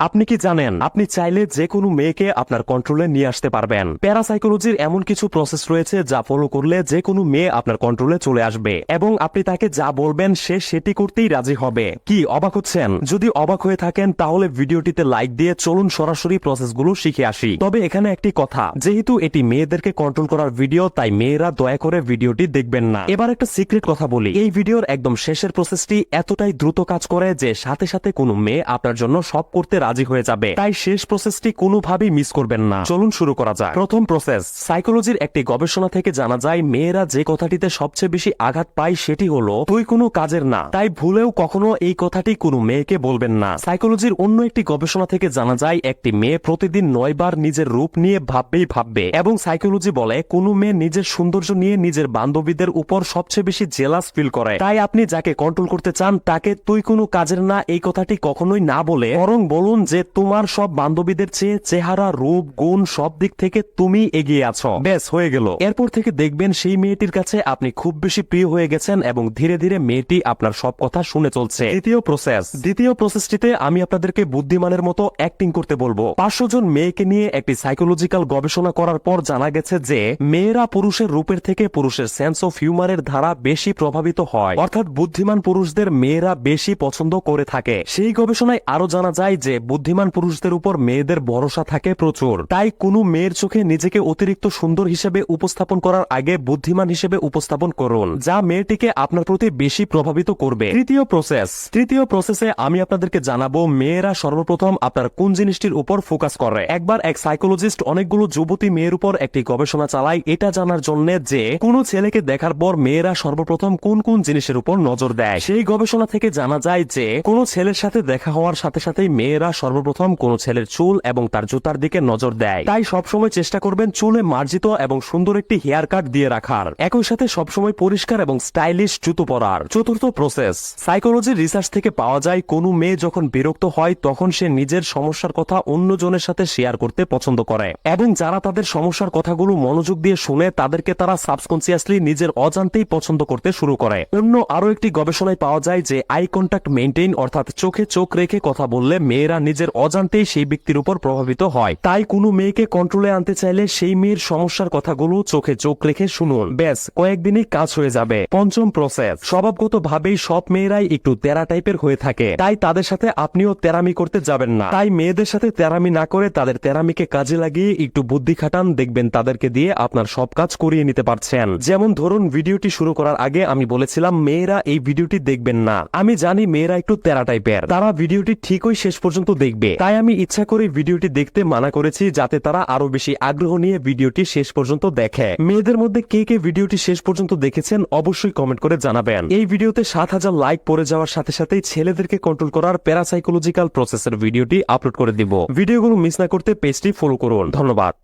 আপনি কি জানেন, আপনি চাইলে যে কোনো মেয়েকে আপনার কন্ট্রোলে নিয়ে আসতে পারবেন। প্যারাসাইকোলজির এমন কিছু প্রসেস রয়েছে যা ফলো করলে যে কোনো মেয়ে আপনার কন্ট্রোলে চলে আসবে এবং আপনি তাকে যা বলবেন সে সেটি করতেই রাজি হবে। কি, অবাক হচ্ছেন? যদি অবাক হয়ে থাকেন, তাহলে ভিডিওটিতে লাইক দিয়ে চলুন সরাসরি প্রসেসগুলো শিখে আসি। তবে এখানে একটি কথা, যেহেতু এটি মেয়েদেরকে কন্ট্রোল করার ভিডিও তাই মেয়েরা দয়া করে ভিডিওটি দেখবেন না। এবার একটা সিক্রেট কথা বলি। এই ভিডিওর একদম শেষের প্রসেসটি এতটাই দ্রুত কাজ করে যে সাথে সাথে কোনো মেয়ে আপনার জন্য সব করতে রাজি হয়ে যাবে। তাই শেষ প্রসেসটি কোনোভাবেই মিস করবেন না। চলুন শুরু করা যাক। প্রথম প্রসেস সাইকোলজির একটি গবেষণা থেকে জানা যায়, মেয়েরা যে কথাটিতে সবচেয়ে বেশি আঘাত পায় সেটি হলো, তুই কোনো কাজের না। তাই ভুলেও কখনো এই কথাটি কোনো মেয়েকে বলবেন না। সাইকোলজির অন্য একটি গবেষণা থেকে জানা যায়, একটি মেয়ে প্রতিদিন নয়বার নিজের রূপ নিয়ে ভাববেই ভাববে এবং সাইকোলজি বলে, কোনো মেয়ে নিজের সৌন্দর্য নিয়ে নিজের বান্ধবীদের উপর সবচেয়ে বেশি জেলাস ফিল করে। তাই আপনি যাকে কন্ট্রোল করতে চান, তাকে তুই কোনো কাজের না, এই কথাটি কখনোই না বলে, বরং বলুন যে তোমার সব বান্ধবীদের চেয়ে চেহারা, রূপ, গুণ সব দিক থেকে তুমি এগিয়ে আছো। ব্যাস, হয়ে গেল। এরপর থেকে দেখবেন সেই মেয়েটির কাছে আপনি খুব বেশি প্রিয় হয়ে গেছেন এবং ধীরে ধীরে মেয়েটি আপনার সব কথা শুনে চলছে। দ্বিতীয় প্রসেস দ্বিতীয় প্রসেসটিতে আমি আপনাদেরকে বুদ্ধিমানের মতো অ্যাক্টিং করতে বলব। পাঁচশো জন মেয়েকে নিয়ে একটি সাইকোলজিক্যাল গবেষণা করার পর জানা গেছে যে, মেয়েরা পুরুষের রূপের থেকে পুরুষের সেন্স অফ হিউমারের ধারা বেশি প্রভাবিত হয়। অর্থাৎ বুদ্ধিমান পুরুষদের মেয়েরা বেশি পছন্দ করে থাকে। সেই গবেষণায় আরও জানা যায় যে বুদ্ধিমান পুরুষদের উপর মেয়েদের ভরসা থাকে প্রচুর। তাই কোনো মেয়ের চোখে নিজেকে অতিরিক্ত সুন্দর হিসেবে উপস্থাপন করার আগে বুদ্ধিমান হিসেবে উপস্থাপন করুন, যা মেয়েটিকে আপনার প্রতি বেশি প্রভাবিত করবে। তৃতীয় প্রসেস তৃতীয় প্রসেসে আমি আপনাদেরকে জানাব মেয়েরা সর্বপ্রথম আপনার কোন জিনিসটির উপর ফোকাস করে। একবার এক সাইকোলজিস্ট অনেকগুলো যুবতী মেয়ের উপর একটি গবেষণা চালায়, এটা জানার জন্য যে কোনো ছেলেকে দেখার পর মেয়েরা সর্বপ্রথম কোন কোন জিনিসের উপর নজর দেয়। সেই গবেষণা থেকে জানা যায় যে কোনো ছেলের সাথে দেখা হওয়ার সাথে সাথেই মেয়েরা সর্বপ্রথম কোনো ছেলের চুল এবং তার জুতার দিকে নজর দেয়। তাই সবসময় চেষ্টা করবেন চুলে মার্জিত এবং সুন্দর একটি হেয়ার কাট দিয়ে রাখার। একই সাথে সবসময় পরিষ্কার এবং স্টাইলিশ জুতো পরার। চতুর্থ প্রসেস সাইকোলজির রিসার্চ থেকে পাওয়া যায় কোনো মেয়ে যখন বিরক্ত হয় তখন সে নিজের সমস্যার কথা অন্যজনের সাথে শেয়ার করতে পছন্দ করে। এবং যারা তাদের সমস্যার কথাগুলো মনোযোগ দিয়ে শুনে তাদেরকে তারা সাবকনসিয়াসলি নিজের অজান্তেই পছন্দ করতে শুরু করে। অন্য আরও একটি গবেষণায় পাওয়া যায় যে আই কন্ট্যাক্ট মেনটেইন অর্থাৎ চোখে চোখ রেখে কথা বললে মেয়েরা নিজের অজান্তেই সেই ব্যক্তির উপর প্রভাবিত হয়। তাই কোনো মেয়েকে কন্ট্রোলে আনতে চাইলে সেই মেয়ের সমস্যার কথাগুলো চোখে চোখ রেখে শুনুন। ব্যাস, কয়েকদিনই কাজ হয়ে যাবে। পঞ্চম প্রসেস স্বভাবগত ভাবেই সব মেয়েরাই একটু তেরা টাইপের হয়ে থাকে। তাই তাদের সাথে আপনিও তেরামি করতে যাবেন না। তাই মেয়েদের সাথে তেরামি না করে তাদের তেরামিকে কাজে লাগিয়ে একটু বুদ্ধি খাটান, দেখবেন তাদেরকে দিয়ে আপনার সব কাজ করিয়ে নিতে পারছেন। যেমন ধরুন, ভিডিওটি শুরু করার আগে আমি বলেছিলাম, মেয়েরা এই ভিডিওটি দেখবেন না। আমি জানি মেয়েরা একটু তেরা টাইপের তারা ভিডিওটি ঠিকই শেষ পর্যন্ত দেখবে। তাই আমি ইচ্ছা করে ভিডিওটি দেখতে মানা করেছি যাতে তারা আরও বেশি আগ্রহ নিয়ে ভিডিওটি শেষ পর্যন্ত দেখে। মেয়েদের মধ্যে কে কে ভিডিওটি শেষ পর্যন্ত দেখেছেন অবশ্যই কমেন্ট করে জানাবেন। এই ভিডিওতে সাত হাজার লাইক পড়ে যাওয়ার সাথে সাথেই ছেলেদেরকে কন্ট্রোল করার প্যারাসাইকোলজিক্যাল প্রসেসের ভিডিওটি আপলোড করে দিব। ভিডিওগুলো মিস না করতে পেজটি ফলো করুন। ধন্যবাদ।